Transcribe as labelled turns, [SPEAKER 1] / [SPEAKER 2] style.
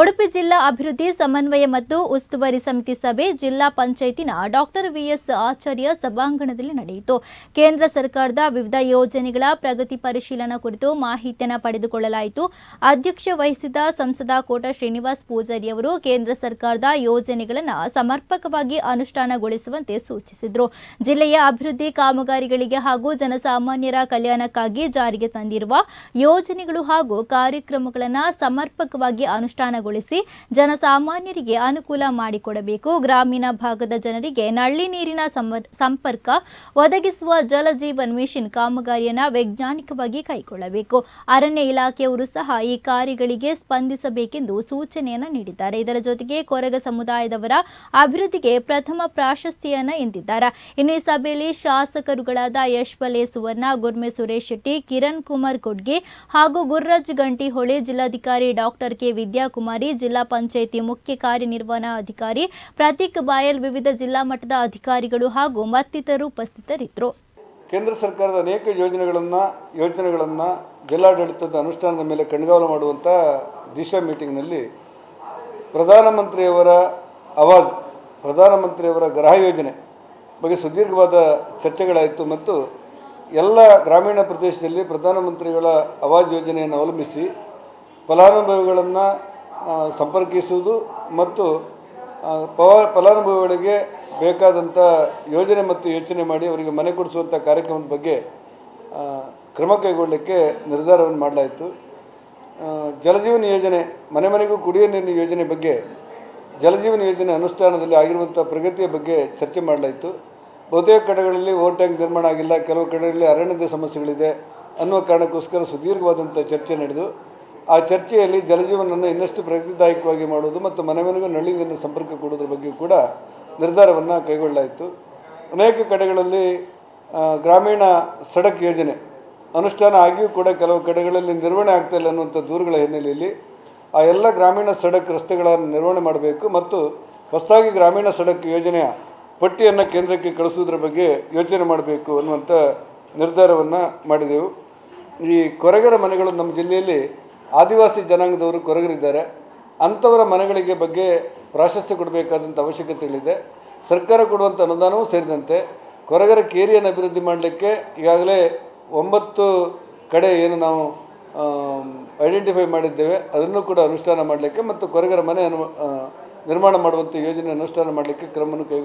[SPEAKER 1] ಉಡುಪಿ ಜಿಲ್ಲಾ ಅಭಿವೃದ್ಧಿ ಸಮನ್ವಯ ಮತ್ತು ಉಸ್ತುವಾರಿ ಸಮಿತಿ ಸಭೆ ಜಿಲ್ಲಾ ಪಂಚಾಯಿತಿನ ಡಾಕ್ಟರ್ ವಿಎಸ್ ಆಚಾರ್ಯ ಸಭಾಂಗಣದಲ್ಲಿ ನಡೆಯಿತು. ಕೇಂದ್ರ ಸರ್ಕಾರದ ವಿವಿಧ ಯೋಜನೆಗಳ ಪ್ರಗತಿ ಪರಿಶೀಲನಾ ಕುರಿತು ಮಾಹಿತಿಯನ್ನು ಪಡೆದುಕೊಳ್ಳಲಾಯಿತು. ಅಧ್ಯಕ್ಷ ವಹಿಸಿದ ಸಂಸದ ಕೋಟ ಶ್ರೀನಿವಾಸ್ ಪೂಜಾರಿ ಅವರು ಕೇಂದ್ರ ಸರ್ಕಾರದ ಯೋಜನೆಗಳನ್ನು ಸಮರ್ಪಕವಾಗಿ ಅನುಷ್ಠಾನಗೊಳಿಸುವಂತೆ ಸೂಚಿಸಿದರು. ಜಿಲ್ಲೆಯ ಅಭಿವೃದ್ಧಿ ಕಾಮಗಾರಿಗಳಿಗೆ ಹಾಗೂ ಜನಸಾಮಾನ್ಯರ ಕಲ್ಯಾಣಕ್ಕಾಗಿ ಜಾರಿಗೆ ತಂದಿರುವ ಯೋಜನೆಗಳು ಹಾಗೂ ಕಾರ್ಯಕ್ರಮಗಳನ್ನು ಸಮರ್ಪಕವಾಗಿ ಅನುಷ್ಠಾನಗೊಳಿಸಿ ಜನಸಾಮಾನ್ಯರಿಗೆ ಅನುಕೂಲ ಮಾಡಿಕೊಡಬೇಕು. ಗ್ರಾಮೀಣ ಭಾಗದ ಜನರಿಗೆ ನಳ್ಳಿ ನೀರಿನ ಸಂಪರ್ಕ ಒದಗಿಸುವ ಜಲ ಜೀವನ್ ಮಿಷನ್ ಕಾಮಗಾರಿಯನ್ನು ವೈಜ್ಞಾನಿಕವಾಗಿ ಕೈಗೊಳ್ಳಬೇಕು. ಅರಣ್ಯ ಇಲಾಖೆಯವರು ಸಹ ಈ ಕಾರ್ಯಗಳಿಗೆ ಸ್ಪಂದಿಸಬೇಕೆಂದು ಸೂಚನೆಯನ್ನು ನೀಡಿದ್ದಾರೆ. ಇದರ ಜೊತೆಗೆ ಕೊರಗ ಸಮುದಾಯದವರ ಅಭಿವೃದ್ಧಿಗೆ ಪ್ರಥಮ ಪ್ರಾಶಸ್ತ್ಯವನ್ನು ಎಂದಿದ್ದಾರೆ. ಇನ್ನು ಈ ಸಭೆಯಲ್ಲಿ ಶಾಸಕರುಗಳಾದ ಯಶ್ವಲೆ ಸುವರ್ಣ ಗುರ್ಮೆ ಸುರೇಶ್ ಶೆಟ್ಟಿ, ಕಿರಣ್ ಕುಮಾರ್ ಕೊಡ್ಗೆ ಹಾಗೂ ಗುರ್ರಾಜ್ ಗಂಟಿಹೊಳೆ ಜಿಲ್ಲಾಧಿಕಾರಿ ಡಾಕ್ಟರ್ ಕೆ ವಿದ್ಯಾಕುಮಾರಿ ಜಿಲ್ಲಾ ಪಂಚಾಯಿತಿ ಮುಖ್ಯ ಕಾರ್ಯನಿರ್ವಹಣಾಧಿಕಾರಿ ಪ್ರತೀಕ್ ಬಾಯಲ್ ವಿವಿಧ ಜಿಲ್ಲಾ ಮಟ್ಟದ ಅಧಿಕಾರಿಗಳು ಹಾಗೂ ಮತ್ತಿತರರು ಉಪಸ್ಥಿತರಿದ್ದರು.
[SPEAKER 2] ಕೇಂದ್ರ ಸರ್ಕಾರದ ಅನೇಕ ಯೋಜನೆಗಳನ್ನು ಯೋಜನೆಗಳನ್ನು ಜಿಲ್ಲಾಡಳಿತದ ಅನುಷ್ಠಾನದ ಮೇಲೆ ಕಣ್ಗಾವಲು ಮಾಡುವಂಥ ದಿಶಾ ಮೀಟಿಂಗ್ನಲ್ಲಿ ಪ್ರಧಾನಮಂತ್ರಿಯವರ ಆವಾಜ್, ಪ್ರಧಾನಮಂತ್ರಿಯವರ ಗೃಹ ಯೋಜನೆ ಬಗ್ಗೆ ಸುದೀರ್ಘವಾದ ಚರ್ಚೆಗಳಾಯಿತು ಮತ್ತು ಎಲ್ಲ ಗ್ರಾಮೀಣ ಪ್ರದೇಶದಲ್ಲಿ ಪ್ರಧಾನಮಂತ್ರಿಗಳ ಆವಾಜ್ ಯೋಜನೆಯನ್ನು ಅವಲಂಬಿಸಿ ಫಲಾನುಭವಿಗಳನ್ನು ಸಂಪರ್ಕಿಸುವುದು ಮತ್ತು ಪವ ಫಲಾನುಭವಿಗಳಿಗೆ ಬೇಕಾದಂಥ ಯೋಜನೆ ಮತ್ತು ಯೋಚನೆ ಮಾಡಿ ಅವರಿಗೆ ಮನೆ ಕೊಡಿಸುವಂಥ ಕಾರ್ಯಕ್ರಮದ ಬಗ್ಗೆ ಕ್ರಮ ಕೈಗೊಳ್ಳಲಿಕ್ಕೆ ನಿರ್ಧಾರವನ್ನು ಮಾಡಲಾಯಿತು. ಜಲಜೀವನ ಯೋಜನೆ, ಮನೆ ಮನೆಗೂ ಕುಡಿಯುವ ನೀರಿನ ಯೋಜನೆ ಬಗ್ಗೆ, ಜಲಜೀವನ ಯೋಜನೆ ಅನುಷ್ಠಾನದಲ್ಲಿ ಆಗಿರುವಂಥ ಪ್ರಗತಿಯ ಬಗ್ಗೆ ಚರ್ಚೆ ಮಾಡಲಾಯಿತು. ಬಹುತೇಕ ಕಡೆಗಳಲ್ಲಿ ಓವರ್ ಟ್ಯಾಂಕ್ ನಿರ್ಮಾಣ ಆಗಿಲ್ಲ, ಕೆಲವು ಕಡೆಗಳಲ್ಲಿ ಅರಣ್ಯದ ಸಮಸ್ಯೆಗಳಿದೆ ಅನ್ನುವ ಕಾರಣಕ್ಕೋಸ್ಕರ ಸುದೀರ್ಘವಾದಂಥ ಚರ್ಚೆ ನಡೆದು ಆ ಚರ್ಚೆಯಲ್ಲಿ ಜಲಜೀವನವನ್ನು ಇನ್ನಷ್ಟು ಪ್ರಗತಿದಾಯಕವಾಗಿ ಮಾಡುವುದು ಮತ್ತು ಮನೆ ಮನೆಗೂ ನಳ್ಳಿ ನೀರಿನ ಸಂಪರ್ಕ ಕೊಡೋದ್ರ ಬಗ್ಗೆ ಕೂಡ ನಿರ್ಧಾರವನ್ನು ಕೈಗೊಳ್ಳಲಾಯಿತು. ಅನೇಕ ಕಡೆಗಳಲ್ಲಿ ಗ್ರಾಮೀಣ ಸಡಕ್ ಯೋಜನೆ ಅನುಷ್ಠಾನ ಆಗಿಯೂ ಕೂಡ ಕೆಲವು ಕಡೆಗಳಲ್ಲಿ ನಿರ್ವಹಣೆ ಆಗ್ತಾ ಇಲ್ಲ ಅನ್ನುವಂಥ ದೂರುಗಳ ಹಿನ್ನೆಲೆಯಲ್ಲಿ ಆ ಎಲ್ಲ ಗ್ರಾಮೀಣ ಸಡಕ್ ರಸ್ತೆಗಳನ್ನು ನಿರ್ವಹಣೆ ಮಾಡಬೇಕು ಮತ್ತು ಹೊಸದಾಗಿ ಗ್ರಾಮೀಣ ಸಡಕ್ ಯೋಜನೆಯ ಪಟ್ಟಿಯನ್ನು ಕೇಂದ್ರಕ್ಕೆ ಕಳಿಸುವುದರ ಬಗ್ಗೆ ಯೋಚನೆ ಮಾಡಬೇಕು ಅನ್ನುವಂಥ ನಿರ್ಧಾರವನ್ನು ಮಾಡಿದೆವು. ಈ ಕೊರಗರ ಮನೆಗಳು ನಮ್ಮ ಜಿಲ್ಲೆಯಲ್ಲಿ ಆದಿವಾಸಿ ಜನಾಂಗದವರು ಕೊರಗರಿದ್ದಾರೆ ಅಂಥವರ ಮನೆಗಳಿಗೆ ಬಗ್ಗೆ ಪ್ರಾಶಸ್ತ್ಯ ಕೊಡಬೇಕಾದಂಥ ಅವಶ್ಯಕತೆಗಳಿದೆ. ಸರ್ಕಾರ ಕೊಡುವಂಥ ಅನುದಾನವೂ ಸೇರಿದಂತೆ ಕೊರಗರ ಕೇರಿಯನ್ನು ಅಭಿವೃದ್ಧಿ ಮಾಡಲಿಕ್ಕೆ ಈಗಾಗಲೇ ಒಂಬತ್ತು ಕಡೆ ಏನು ನಾವು ಐಡೆಂಟಿಫೈ ಮಾಡಿದ್ದೇವೆ. ಅದನ್ನು ಕೂಡ ಅನುಷ್ಠಾನ ಮಾಡಲಿಕ್ಕೆ ಮತ್ತು ಕೊರಗರ ಮನೆ ನಿರ್ಮಾಣ ಮಾಡುವಂಥ ಯೋಜನೆ ಅನುಷ್ಠಾನ ಮಾಡಲಿಕ್ಕೆ ಕ್ರಮವನ್ನು